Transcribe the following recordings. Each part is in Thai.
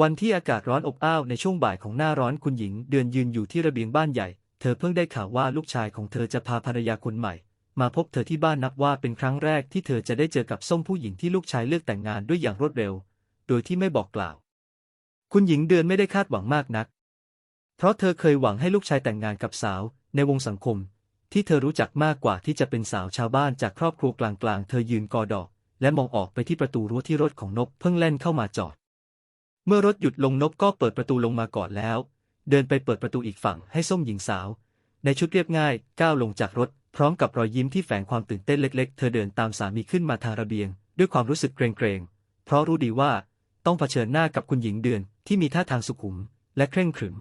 วันที่อากาศร้อนอบอ้าวในช่วงบ่ายของหน้าร้อนคุณหญิง เดือนยืนอยู่ที่ระเบียงบ้านใหญ่ เธอเพิ่งได้ข่าวว่าลูกชายของเธอจะพาภรรยาคนใหม่ มาพบเธอที่บ้านนับว่าเป็นครั้งแรกที่เธอจะได้เจอกับส้มผู้หญิงที่ลูกชายเลือกแต่งงานด้วยอย่างรวดเร็ว โดยที่ไม่บอกกล่าว คุณหญิงเดือนไม่ได้คาดหวังมากนัก เพราะเธอเคยหวังให้ลูกชายแต่งงานกับสาว ในวงสังคม ที่เธอรู้จักมากกว่าที่จะเป็นสาวชาวบ้านจากครอบครัวกลางๆ เธอยืนกอดอก และมองออกไปที่ประตูรั้วที่รถของนบเพิ่งแล่นเข้ามาจอด เมื่อรถหยุดลงนบก็เปิดประตูลงมาก่อนแล้ว เดินไปเปิดประตูอีกฝั่งให้ส้มหญิงสาว ในชุดเรียบง่ายก้าวลงจากรถ พร้อมกับรอยยิ้มที่แฝงความตื่นเต้นเล็ก ๆ เธอเดินตามสามีขึ้นมาทางระเบียง ด้วยความรู้สึกเกรงๆเพราะรู้ดีว่าต้องเผชิญหน้ากับคุณหญิงเดือนที่มีท่าทางสุขุม และเคร่งขรึม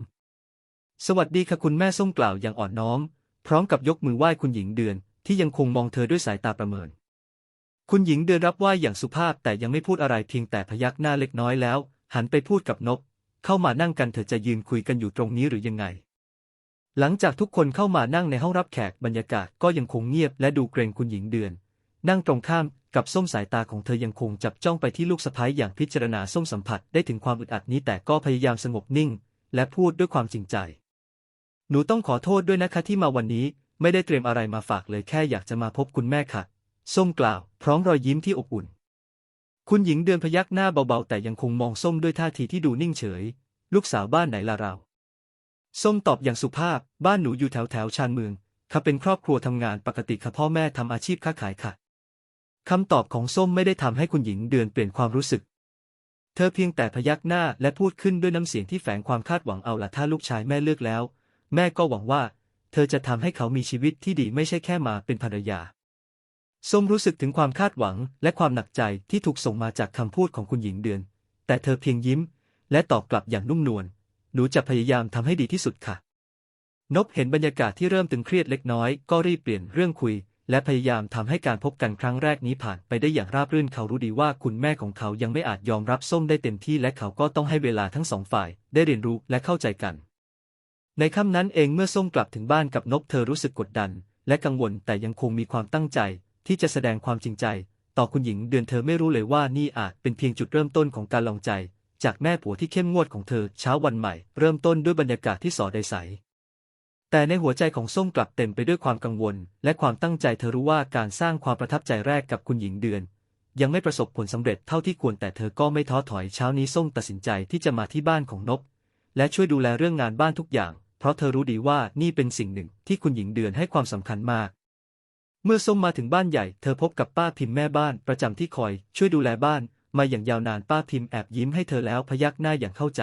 สวัสดีค่ะคุณแม่ส้มกล่าวอย่างอ่อนน้อม พร้อมกับยกมือไหว้คุณหญิงเดือนที่ยังคงมองเธอด้วยสายตาประเมิน คุณหญิงเดือนรับไหว้อย่างสุภาพแต่ยังไม่พูดอะไรเพียงแต่พยักหน้าเล็กน้อยแล้ว หันไปพูดกับนบเข้ามานั่งกันเธอจะยืนคุยกันอยู่ตรงนี้หรือยังไง หลังจากทุกคนเข้ามานั่งในห้องรับแขกบรรยากาศก็ยังคงเงียบและดูเกรงคุณหญิงเดือน นั่งตรงข้ามกับส้มสายตาของเธอยังคงจับจ้องไปที่ลูกสะพ้ายอย่างพิจารณาส้มสัมผัสได้ถึงความอึดอัดนี้แต่ก็พยายามสงบนิ่ง และพูดด้วยความจริงใจ หนูต้องขอโทษด้วยนะคะที่มาวันนี้ไม่ได้เตรียมอะไรมาฝากเลยแค่อยากจะมาพบคุณแม่ค่ะ ส้มกล่าว พร้อมรอยยิ้มที่อบอุ่น คุณหญิงเดือนพยักหน้าเบาๆ แต่ยังคงมองส้มด้วยท่าทีที่ดูนิ่งเฉย ลูกสาวบ้านไหนล่ะเรา ส้มตอบอย่างสุภาพ บ้านหนูอยู่แถวแถวชานเมืองค่ะเป็นครอบครัวทำงานปกติค่ะพ่อแม่ทำอาชีพค้าขายค่ะคำตอบของส้มไม่ได้ทำให้คุณหญิงเดือนเปลี่ยนความรู้สึก เธอเพียงแต่พยักหน้าและพูดขึ้นด้วยน้ำเสียงที่แฝงความคาดหวังเอาละถ้าลูกชายแม่เลือกแล้ว แม่ก็หวังว่า เธอจะทำให้เขามีชีวิตที่ดีไม่ใช่แค่มาเป็นภรรยา ส้มรู้สึกถึงความคาดหวังและความหนักใจที่ถูกส่งมาจากคำพูดของคุณหญิงเดือน แต่เธอเพียงยิ้ม และตอบกลับอย่างนุ่มนวล หนูจะพยายามทำให้ดีที่สุดค่ะ นบเห็นบรรยากาศที่เริ่มตึงเครียดเล็กน้อย ก็รีบเปลี่ยนเรื่องคุย และพยายามทำให้การพบกันครั้งแรกนี้ผ่านไปได้อย่างราบรื่นเขารู้ดีว่าคุณแม่ของเขายังไม่อาจยอมรับส้มได้เต็มที่ และเขาก็ต้องให้เวลาทั้งสองฝ่าย ได้เรียนรู้และเข้าใจกัน ในค่ำนั้นเองเมื่อส้มกลับถึงบ้านกับนบเธอรู้สึกกดดัน และกังวลแต่ยังคงมีความตั้งใจ ที่จะแสดงความจริงใจ ต่อคุณหญิงเดือนเธอไม่รู้เลยว่านี่อาจเป็นเพียงจุดเริ่มต้นของการลองใจ จากแม่ผัวที่เข้มงวดของเธอเช้าวันใหม่ เริ่มต้นด้วยบรรยากาศที่สอดใสแต่ในหัวใจของส้มกลับเต็มไปด้วยความกังวล และความตั้งใจเธอรู้ว่าการสร้างความประทับใจแรกกับคุณหญิงเดือน ยังไม่ประสบผลสำเร็จเท่าที่ควรแต่เธอก็ไม่ท้อถอยเช้านี้ส้มตัดสินใจที่จะมาที่บ้านของนบและช่วยดูแลเรื่องงานบ้านทุกอย่าง เพราะเธอรู้ดีว่านี่เป็นสิ่งหนึ่งที่คุณหญิงเดือนให้ความสำคัญมาก เมื่อส้มมาถึงบ้านใหญ่ เธอพบกับป้าพิมพ์แม่บ้านประจำที่คอย ช่วยดูแลบ้าน มาอย่างยาวนานป้าพิมพ์แอบยิ้มให้เธอแล้วพยักหน้าอย่างเข้าใจ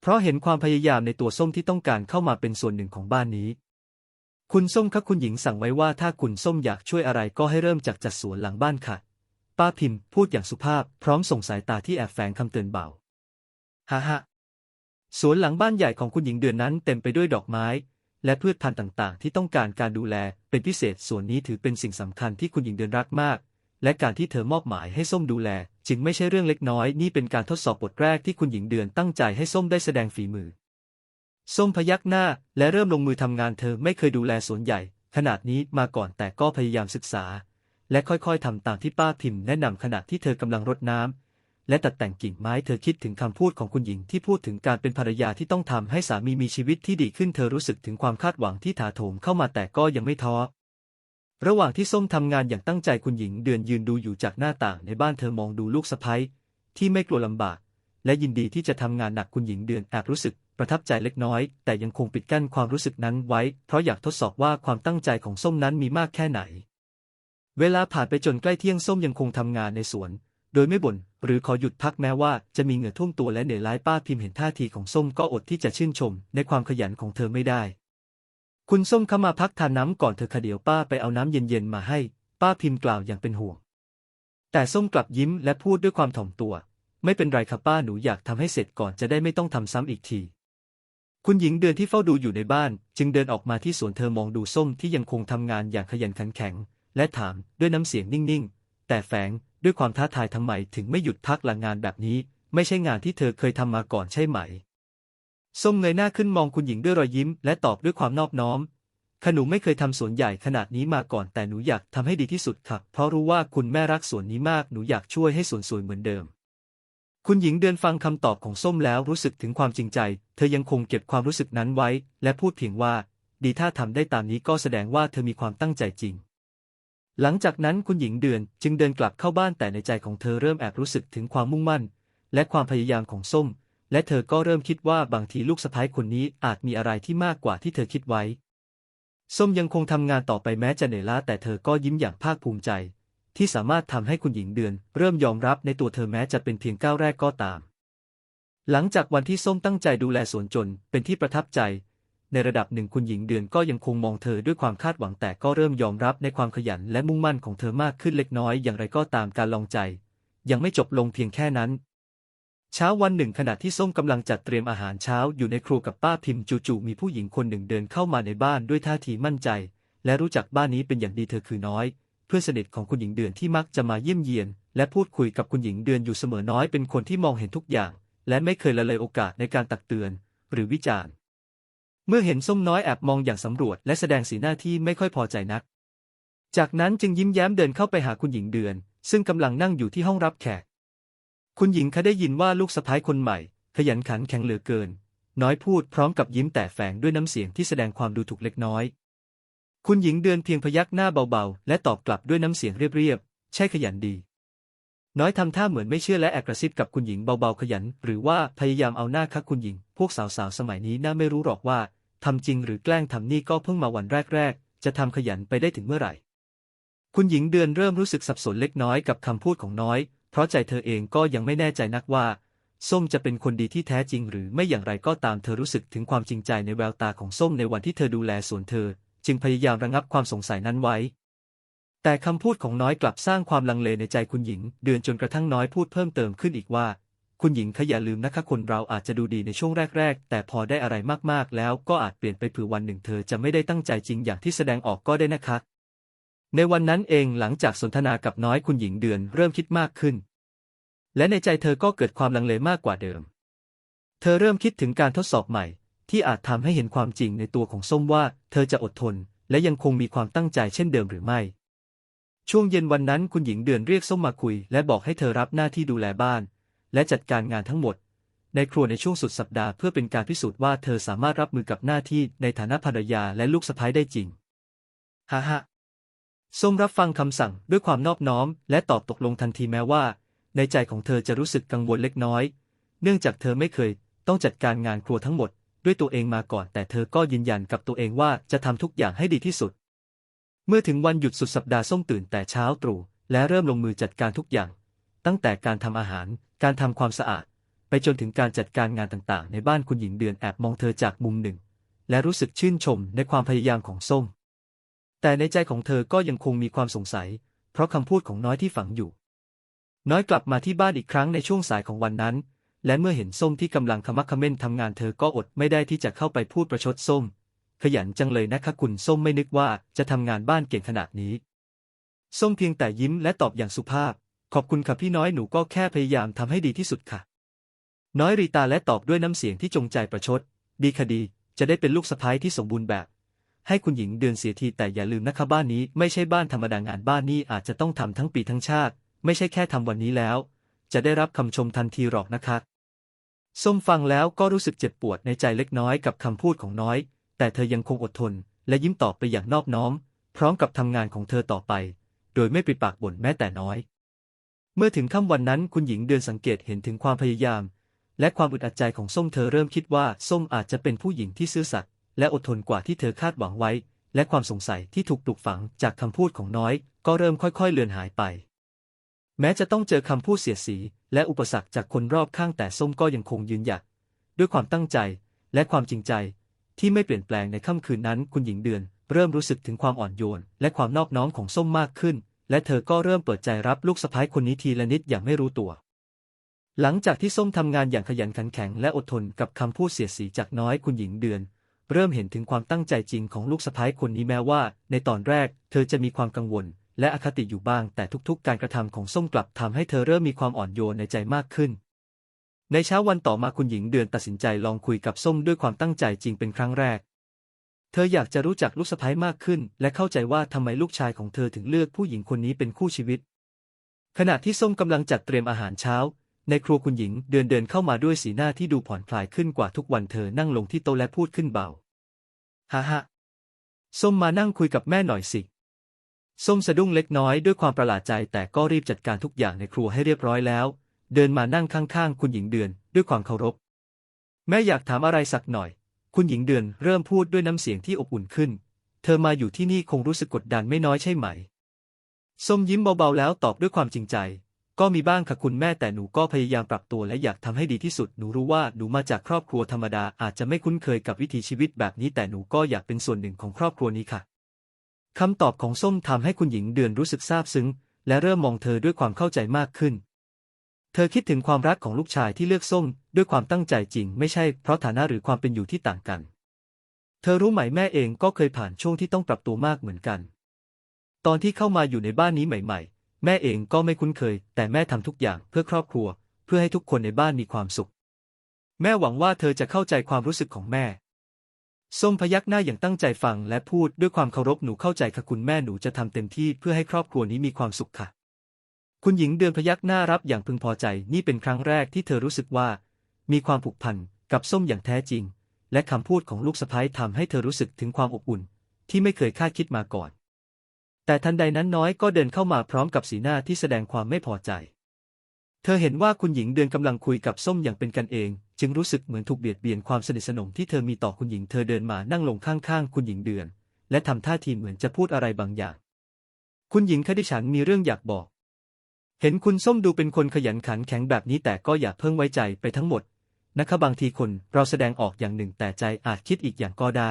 เพราะเห็นความพยายามในตัวส้มที่ต้องการเข้ามาเป็นส่วนหนึ่งของบ้านนี้ คุณส้มครับคุณหญิงสั่งไว้ว่าถ้าคุณส้มอยากช่วยอะไรก็ให้เริ่มจากจัดสวนหลังบ้านค่ะ ป้าพิมพ์พูดอย่างสุภาพ พร้อมส่งสายตาที่แอบแฝงคำเตือนเบาฮ่าฮ่าสวนหลังบ้านใหญ่ของคุณหญิงเดือนนั้นเต็มไปด้วยดอกไม้ และพืชพันธุ์ต่างๆ ที่ต้องการการดูแล เป็นพิเศษส่วนนี้ถือเป็นสิ่งสำคัญที่คุณหญิงเดือนรักมาก และการที่เธอมอบหมายให้ส้มดูแล จึงไม่ใช่เรื่องเล็กน้อย นี่เป็นการทดสอบบทแรกที่คุณหญิงเดือนตั้งใจให้ส้มได้แสดงฝีมือ ส้มพยักหน้าและเริ่มลงมือทำงานเธอไม่เคยดูแลสวนใหญ่ ขนาดนี้มาก่อนแต่ก็พยายามศึกษา และค่อยๆทำตามที่ป้าพิมพ์แนะนำขณะที่เธอกำลังรดน้ำ และตัดแต่งกิ่งไม้เธอคิดถึงคำพูดของคุณหญิงที่พูดถึงการเป็นภรรยาที่ต้องทำให้สามีมีชีวิตที่ดีขึ้นเธอรู้สึกถึงความคาดหวังที่ถาโถมเข้ามาแต่ก็ยังไม่ท้อระหว่างที่ส้มทำงานอย่างตั้งใจคุณหญิงเดือนยืนดูอยู่จากหน้าต่างในบ้านเธอมองดูลูกสะใภ้ที่ไม่กลัวลำบาก และยินดีที่จะทำงานหนักคุณหญิงเดือนแอบรู้สึกประทับใจเล็กน้อย แต่ยังคงปิดกั้นความรู้สึกนั้นไว้ เพราะอยากทดสอบว่าความตั้งใจของส้มนั้นมีมากแค่ไหน เวลาผ่านไปจนใกล้เที่ยงส้มยังคงทำงานในสวน โดยไม่บ่นหรือขอหยุดพักแม้ว่าจะมีเหงื่อท่วมตัวและเหนื่อยล้าป้าพิมพ์เห็นท่าทีของส้มก็อดที่จะชื่นชม ในความขยันของเธอไม่ได้ คุณส้มเข้ามาพักทานน้ำก่อนเธอค่ะเดี๋ยวป้าไปเอาน้ำเย็นๆมาให้ ป้าพิมพ์กล่าวอย่างเป็นห่วง แต่ส้มกลับยิ้มและพูดด้วยความถ่อมตัว ไม่เป็นไรครับป้าหนูอยากทำให้เสร็จก่อนจะได้ไม่ต้องทำซ้ำอีกทีคุณหญิงเดือนที่เฝ้าดูอยู่ในบ้าน จึงเดินออกมาที่สวนเธอมองดูส้มที่ยังคงทำงานอย่างขยันขันแข็ง และถามด้วยน้ำเสียงนิ่งๆ แต่แฝง ด้วยความท้าทายทำไมถึงไม่หยุดพักหลังงานแบบนี้ ไม่ใช่งานที่เธอเคยทำมาก่อนใช่ไหม ส้มเงยหน้าขึ้นมองคุณหญิงด้วยรอยยิ้ม และตอบด้วยความนอบน้อมขหนูไม่เคยทำสวนใหญ่ขนาดนี้มาก่อนแต่หนูอยากทำให้ดีที่สุดครับเพราะรู้ว่าคุณแม่รักสวนนี้มาก หนูอยากช่วยให้สวนสวยเหมือนเดิม คุณหญิงเดือนฟังคำตอบของส้มแล้วรู้สึกถึงความจริงใจ เธอยังคงเก็บความรู้สึกนั้นไว้ และพูดเพียงว่า ดีถ้าทำได้ตามนี้ก็แสดงว่าเธอมีความตั้งใจจริง หลังจากนั้นคุณหญิงเดือนจึงเดินกลับเข้าบ้านแต่ในใจของเธอเริ่มแอบรู้สึกถึงความมุ่งมั่น และความพยายามของส้ม และเธอก็เริ่มคิดว่าบางทีลูกสะใภ้คนนี้อาจมีอะไรที่มากกว่าที่เธอคิดไว้ ส้มยังคงทำงานต่อไปแม้จะเหนื่อยล้าแต่เธอก็ยิ้มอย่างภาคภูมิใจ ที่สามารถทำให้คุณหญิงเดือน เริ่มยอมรับในตัวเธอแม้จะเป็นเพียงก้าวแรกก็ตาม หลังจากวันที่ส้มตั้งใจดูแลสวนจนเป็นที่ประทับใจ ในระดับหนึ่งคุณหญิงเดือนก็ยังคงมองเธอด้วยความคาดหวังแต่ก็เริ่มยอมรับในความขยันและมุ่งมั่นของเธอมากขึ้นเล็กน้อยอย่างไรก็ตามการลองใจ ยังไม่จบลงเพียงแค่นั้น เช้าวันหนึ่งขณะที่ส้มกำลังจัดเตรียมอาหารเช้าอยู่ในครัวกับป้าพิมพ์จู่ๆมีผู้หญิงคนหนึ่งเดินเข้ามาในบ้านด้วยท่าทีมั่นใจ และรู้จักบ้านนี้เป็นอย่างดีเธอคือน้อย เพื่อนสนิทของคุณหญิงเดือนที่มักจะมาเยี่ยมเยียน และพูดคุยกับคุณหญิงเดือนอยู่เสมอน้อยเป็นคนที่มองเห็นทุกอย่าง และไม่เคยละเลยโอกาสในการตักเตือน หรือวิจารณ์ เมื่อเห็นส้มน้อยแอบมองอย่างสำรวจและแสดงสีหน้าที่ไม่ค่อยพอใจนัก จากนั้นจึงยิ้มแย้มเดินเข้าไปหาคุณหญิงเดือน ซึ่งกำลังนั่งอยู่ที่ห้องรับแขก คุณหญิงคะได้ยินว่าลูกสะพ้ายคนใหม่ ขยันขันแข็งเหลือเกิน น้อยพูดพร้อมกับยิ้มแต่แฝงด้วยน้ำเสียงที่แสดงความดูถูกเล็กน้อย คุณหญิงเดือนเพียงพยักหน้าเบาๆ และตอบกลับด้วยน้ำเสียงเรียบๆ ใช่ขยันดี น้อยทำท่าเหมือนไม่เชื่อและแอบกระซิบกับคุณหญิงเบาๆขยัน หรือว่าพยายามเอาหน้าคักคุณหญิง พวกสาวๆสมัยนี้น่าไม่รู้หรอกว่า ทำจริงหรือแกล้งทำนี่ก็เพิ่งมาวันแรก ๆ จะทำขยันไปได้ถึงเมื่อไหร่ คุณหญิงเดือนเริ่มรู้สึกสับสนเล็กน้อยกับคำพูดของน้อย เพราะใจเธอเองก็ยังไม่แน่ใจนักว่า ส้มจะเป็นคนดีที่แท้จริงหรือไม่อย่างไรก็ตามเธอรู้สึกถึงความจริงใจในแววตาของส้มในวันที่เธอดูแลสวนเธอ จึงพยายามระงับความสงสัยนั้นไว้ แต่คำพูดของน้อยกลับสร้างความลังเลในใจคุณหญิง เดือนจนกระทั่งน้อยพูดเพิ่มเติมขึ้นอีกว่า คุณหญิงขอย่าลืมนะคะคนเราอาจจะดูดีในช่วงแรก ๆ แต่พอได้อะไรมากๆ แล้วก็อาจเปลี่ยนไปเผื่อวันหนึ่งเธอจะไม่ได้ตั้งใจจริงอย่างที่แสดงออกก็ได้นะคะ ในวันนั้นเองหลังจากสนทนากับน้อยคุณหญิงเดือนเริ่มคิดมากขึ้น และในใจเธอก็เกิดความลังเลมากกว่าเดิม เธอเริ่มคิดถึงการทดสอบใหม่ ที่อาจทำให้เห็นความจริงในตัวของส้มว่า เธอจะอดทน และยังคงมีความตั้งใจเช่นเดิมหรือไม่ช่วงเย็นวันนั้นคุณหญิงเดือนเรียกส้มมาคุย และบอกให้เธอรับหน้าที่ดูแลบ้าน และจัดการงานทั้งหมด ในครัวในช่วงสุดสัปดาห์เพื่อเป็นการพิสูจน์ว่าเธอสามารถรับมือกับหน้าที่ในฐานะภรรยาและลูกสะใภ้ได้จริงฮ่าฮ่าส้มรับฟังคำสั่งด้วยความนอบน้อม และตอบตกลงทันทีแม้ว่า ในใจของเธอจะรู้สึกกังวลเล็กน้อย เนื่องจากเธอไม่เคยต้องจัดการงานครัวทั้งหมด ด้วยตัวเองมาก่อน แต่เธอก็ยืนยันกับตัวเองว่าจะทำทุกอย่างให้ดีที่สุด เมื่อถึงวันหยุดสุดสัปดาห์ส้มตื่นแต่เช้าตรู่และเริ่มลงมือจัดการทุกอย่าง ตั้งแต่การทำอาหาร การทำความสะอาด ไปจนถึงการจัดการงานต่างๆ ในบ้านคุณหญิงเดือนแอบมองเธอจากมุมหนึ่ง และรู้สึกชื่นชมในความพยายามของส้ม แต่ในใจของเธอก็ยังคงมีความสงสัย เพราะคำพูดของน้อยที่ฝังอยู่ น้อยกลับมาที่บ้านอีกครั้งในช่วงสายของวันนั้น และเมื่อเห็นส้มที่กำลังขมักขม้นทำงานเธอก็อดไม่ได้ที่จะเข้าไปพูดประชดส้ม ขยันจังเลยนะคะคุณส้มไม่นึกว่าจะทำงานบ้านเก่งขนาดนี้ ส้มเพียงแต่ยิ้มและตอบอย่างสุภาพ ขอบคุณค่ะพี่น้อยหนูก็แค่พยายามทำให้ดีที่สุดค่ะ น้อยรีตาและตอบด้วยน้ำเสียงที่จงใจประชด ดีคดี จะได้เป็นลูกสะใภ้ที่สมบูรณ์แบบ ให้คุณหญิงเดือนเสียทีแต่อย่าลืมนะคะบ้านนี้ไม่ใช่บ้านธรรมดางานบ้านนี้อาจจะต้องทำทั้งปีทั้งชาติ ไม่ใช่แค่ทำวันนี้แล้ว จะได้รับคำชมทันทีหรอกนะคะส้มฟังแล้วก็รู้สึกเจ็บปวดในใจเล็กน้อยกับคำพูดของน้อย แต่เธอยังคงอดทน และยิ้มตอบไปอย่างนอบน้อม พร้อมกับทำงานของเธอต่อไป โดยไม่ปิดปากบ่นแม้แต่น้อย มื่อถึงค่ำวันนั้นคุณหญิงเดือนสังเกตเห็นถึงความพยายาม และความอึดอัดใจของส้มเธอเริ่มคิดว่าส้มอาจจะเป็นผู้หญิงที่ซื่อสัตย์และอดทนกว่าที่เธอคาดหวังไว้ และความสงสัยที่ถูกปลูกฝังจากคำพูดของน้อย ก็เริ่มค่อยๆ เลือนหายไป แม้จะต้องเจอคำพูดเสียสี และอุปสรรคจากคนรอบข้างแต่ส้มก็ยังคงยืนหยัดด้วยความตั้งใจและความจริงใจ ที่ไม่เปลี่ยนแปลงในค่ำคืนนั้น คุณหญิงเดือน เริ่มรู้สึกถึงความอ่อนโยน และความนอบน้อมของส้มมากขึ้น และเธอก็เริ่มเปิดใจรับลูกสะใภ้คนนี้ทีละนิดอย่างไม่รู้ตัว หลังจากที่ส้มทำงานอย่างขยันขันแข็งและอดทนกับคำพูดเสียดสีจากน้อยคุณหญิงเดือน เริ่มเห็นถึงความตั้งใจจริงของลูกสะใภ้คนนี้แม้ว่า ในตอนแรก เธอจะมีความกังวล และอคติอยู่บ้าง แต่ทุกๆ การกระทำของส้มกลับทำให้เธอเริ่มมีความอ่อนโยนในใจมากขึ้นในเช้าวันต่อมาคุณหญิงเดือนตัดสินใจลองคุยกับส้มด้วยความตั้งใจจริงเป็นครั้งแรก เธออยากจะรู้จักลูกสะใภ้มากขึ้น และเข้าใจว่าทำไมลูกชายของเธอถึงเลือกผู้หญิงคนนี้เป็นคู่ชีวิต ขณะที่ส้มกำลังจัดเตรียมอาหารเช้า ในครัวคุณหญิงเดินเดินเข้ามาด้วยสีหน้าที่ดูผ่อนคลายขึ้นกว่าทุกวันเธอนั่งลงที่โต๊ะและพูดขึ้นเบาฮ่าฮ่าส้มมานั่งคุยกับแม่หน่อยสิส้มสะดุ้งเล็กน้อยด้วยความประหลาดใจแต่ก็รีบจัดการทุกอย่างในครัวให้เรียบร้อยแล้ว เดินมานั่งข้างๆ คุณหญิงเดือนด้วยความเคารพ แม่อยากถามอะไรสักหน่อย คุณหญิงเดือนเริ่มพูดด้วยน้ำเสียงที่อบอุ่นขึ้น เธอมาอยู่ที่นี่คงรู้สึกกดดันไม่น้อยใช่ไหม ส้มยิ้มเบาๆแล้วตอบด้วยความจริงใจ ก็มีบ้างค่ะคุณแม่แต่หนูก็พยายามปรับตัวและอยากทำให้ดีที่สุด หนูรู้ว่าหนูมาจากครอบครัวธรรมดาอาจจะไม่คุ้นเคยกับวิถีชีวิตแบบนี้แต่หนูก็อยากเป็นส่วนหนึ่งของครอบครัวนี้ค่ะคำตอบของส้มทำให้คุณหญิงเดือนรู้สึกซาบซึ้ง และเริ่มมองเธอด้วยความเข้าใจมากขึ้น เธอคิดถึงความรักของลูกชายที่เลือกส้ม ด้วยความตั้งใจจริง ไม่ใช่เพราะฐานะหรือความเป็นอยู่ที่ต่างกัน เธอรู้ไหมแม่เองก็เคยผ่านช่วงที่ต้องปรับตัวมากเหมือนกัน ตอนที่เข้ามาอยู่ในบ้านนี้ใหม่ ๆ แม่เองก็ไม่คุ้นเคย แต่แม่ทำทุกอย่างเพื่อครอบครัว เพื่อให้ทุกคนในบ้านมีความสุข แม่หวังว่าเธอจะเข้าใจความรู้สึกของแม่ส้มพยักหน้าอย่างตั้งใจฟังและพูดด้วยความเคารพหนูเข้าใจค่ะคุณแม่หนูจะทำเต็มที่เพื่อให้ครอบครัวนี้มีความสุขค่ะ คุณหญิงเดือนพยักหน้ารับอย่างพึงพอใจนี่เป็นครั้งแรกที่เธอรู้สึกว่า มีความผูกพันกับส้มอย่างแท้จริง และคำพูดของลูกสะใภ้ทำให้เธอรู้สึกถึงความอบอุ่น ที่ไม่เคยคาดคิดมาก่อน แต่ทันใดนั้นน้อยก็เดินเข้ามาพร้อมกับสีหน้าที่แสดงความไม่พอใจ เธอเห็นว่าคุณหญิงเดือนกำลังคุยกับส้มอย่างเป็นกันเอง จึงรู้สึกเหมือนถูกเบียดเบียนความสนิทสนมที่เธอมีต่อคุณหญิงเธอเดินมานั่งลงข้างๆคุณหญิงเดือน และทำท่าทีเหมือนจะพูดอะไรบางอย่าง คุณหญิงคดิฉันมีเรื่องอยากบอก เห็นคุณส้มดูเป็นคนขยันขันแข็งแบบนี้แต่ก็อย่าเพิ่งไว้ใจไปทั้งหมด นะคะบางทีคนเราแสดงออกอย่างหนึ่งแต่ใจอาจคิดอีกอย่างก็ได้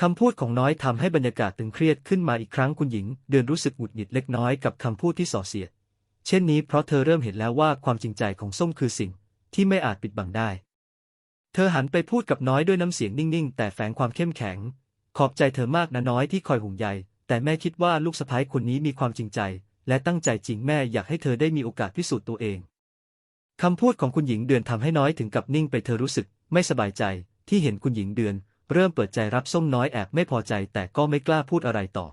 คำพูดของน้อยทำให้บรรยากาศตึงเครียดขึ้นมาอีกครั้งคุณหญิง เดือนรู้สึกหงุดหงิดเล็กน้อยกับคำพูดที่ส่อเสียด เช่นนี้เพราะเธอเริ่มเห็นแล้วว่าความจริงใจของส้มคือสิ่งที่ไม่อาจปิดบังได้ เธอหันไปพูดกับน้อยด้วยน้ำเสียงนิ่งๆ แต่แฝงความเข้มแข็ง ขอบใจเธอมากนะน้อยที่คอยห่วงใย แต่แม่คิดว่าลูกสะใภ้คนนี้มีความจริงใจ และตั้งใจจริงแม่อยากให้เธอได้มีโอกาสพิสูจน์ตัวเอง คำพูดของคุณหญิงเดือนทำให้น้อยถึงกับนิ่งไปเธอรู้สึกไม่สบายใจที่เห็นคุณหญิงเดือน เริ่มเปิดใจรับส้มน้อยแอบไม่พอใจแต่ก็ไม่กล้าพูดอะไรต่อ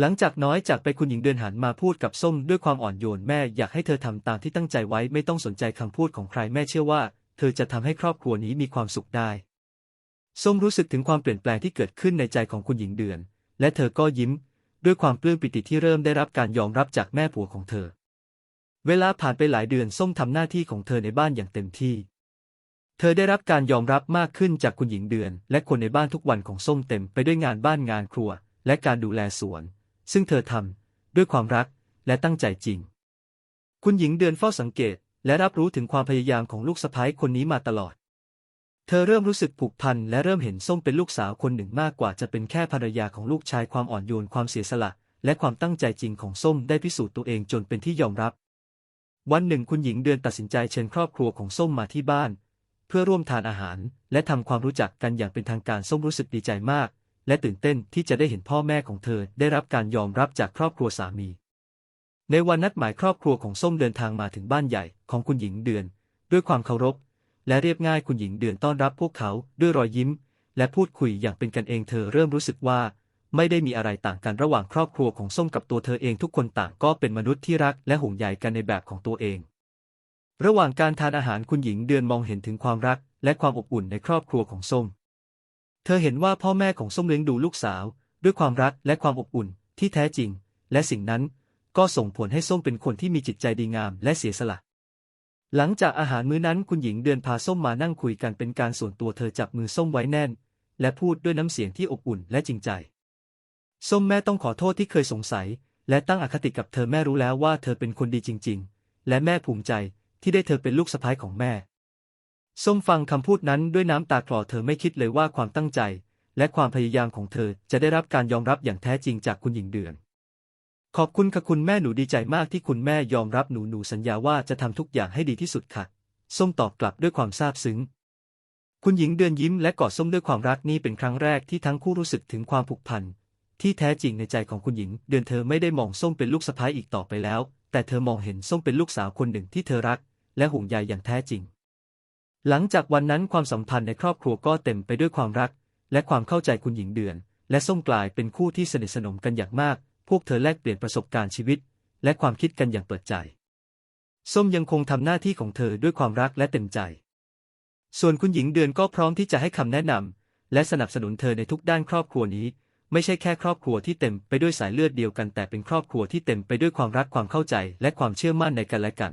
หลังจากน้อยจากไปคุณหญิงเดือนหันมาพูดกับส้มด้วยความอ่อนโยนแม่อยากให้เธอทำตามที่ตั้งใจไว้ไม่ต้องสนใจคำพูดของใครแม่เชื่อว่า เธอจะทำให้ครอบครัวนี้มีความสุขได้ส้มรู้สึกถึงความเปลี่ยนแปลงที่เกิดขึ้นในใจของคุณหญิงเดือน และเธอก็ยิ้ม ด้วยความปลื้มปิติที่เริ่มได้รับการยอมรับจากแม่ผัวของเธอ เวลาผ่านไปหลายเดือนส้มทำหน้าที่ของเธอในบ้านอย่างเต็มที่ เธอได้รับการยอมรับมากขึ้นจากคุณหญิงเดือน และคนในบ้านทุกวันของส้มเต็มไปด้วยงานบ้านงานครัว และการดูแลสวน ซึ่งเธอทำด้วยความรักและตั้งใจจริง คุณหญิงเดือนเฝ้าสังเกต และรับรู้ถึงความพยายามของลูกสะใภ้คนนี้มาตลอด เธอเริ่มรู้สึกผูกพันและเริ่มเห็นส้มเป็นลูกสาวคนหนึ่งมากกว่าจะเป็นแค่ภรรยาของลูกชายความอ่อนโยนความเสียสละ และความตั้งใจจริงของส้มได้พิสูจน์ตัวเองจนเป็นที่ยอมรับ วันหนึ่งคุณหญิงเดือนตัดสินใจเชิญครอบครัวของส้มมาที่บ้าน เพื่อร่วมทานอาหาร และทำความรู้จักกันอย่างเป็นทางการส้มรู้สึกดีใจมาก และตื่นเต้นที่จะได้เห็นพ่อแม่ของเธอได้รับการยอมรับจากครอบครัวสามี ในวันนัดหมายครอบครัวของส้มเดินทางมาถึงบ้านใหญ่ของคุณหญิงเดือน ด้วยความเคารพ และเรียบง่ายคุณหญิงเดือนต้อนรับพวกเขาด้วยรอยยิ้ม และพูดคุยอย่างเป็นกันเองเธอเริ่มรู้สึกว่า ไม่ได้มีอะไรต่างกันระหว่างครอบครัวของส้มกับตัวเธอเองทุกคนต่างก็เป็นมนุษย์ที่รักและห่วงใยกันในแบบของตัวเอง ระหว่างการทานอาหารคุณหญิงเดือนมองเห็นถึงความรัก และความอบอุ่นในครอบครัวของส้ม เธอเห็นว่าพ่อแม่ของส้มเลี้ยงดูลูกสาว ด้วยความรักและความอบอุ่นที่แท้จริง และสิ่งนั้นก็ส่งผลให้ส้มเป็นคนที่มีจิตใจดีงามและเสียสละ หลังจากอาหารมื้อนั้นคุณหญิงเดือนพาส้มมานั่งคุยกันเป็นการส่วนตัวเธอจับมือส้มไว้แน่น และพูดด้วยน้ำเสียงที่อบอุ่นและจริงใจ ส้มแม่ต้องขอโทษที่เคยสงสัย และตั้งอคติกับเธอแม่รู้แล้วว่าเธอเป็นคนดีจริง ๆ และแม่ภูมิใจที่ได้เธอเป็นลูกสะใภ้ของแม่ ส้มฟังคำพูดนั้นด้วยน้ำตาคลอเธอไม่คิดเลยว่าความตั้งใจ และความพยายามของเธอจะได้รับการยอมรับอย่างแท้จริงจากคุณหญิงเดือน ขอบคุณค่ะคุณแม่หนูดีใจมากที่คุณแม่ยอมรับหนูหนูสัญญาว่าจะทำทุกอย่างให้ดีที่สุดค่ะ ส้มตอบกลับด้วยความซาบซึ้ง คุณหญิงเดือนยิ้มและกอดส้มด้วยความรักนี่เป็นครั้งแรกที่ทั้งคู่รู้สึกถึงความผูกพันที่แท้จริงในใจของคุณหญิง เดือนเธอไม่ได้มองส้มเป็นลูกสะใภ้อีกต่อไปแล้ว แต่เธอมองเห็นส้มเป็นลูกสาวคนหนึ่งที่เธอรัก และห่วงใยอย่างแท้จริง หลังจากวันนั้นความสัมพันธ์ในครอบครัวก็เต็มไปด้วยความรัก และความเข้าใจคุณหญิงเดือน และส้มกลายเป็นคู่ที่สนิทสนมกันอย่างมาก พวกเธอแลกเปลี่ยนประสบการณ์ชีวิต และความคิดกันอย่างเปิดใจ ส้มยังคงทำหน้าที่ของเธอด้วยความรักและเต็มใจ ส่วนคุณหญิงเดือนก็พร้อมที่จะให้คำแนะนำและสนับสนุนเธอในทุกด้านครอบครัวนี้ ไม่ใช่แค่ครอบครัวที่เต็มไปด้วยสายเลือดเดียวกันแต่เป็นครอบครัวที่เต็มไปด้วยความรักความเข้าใจ และความเชื่อมั่นในกันและกัน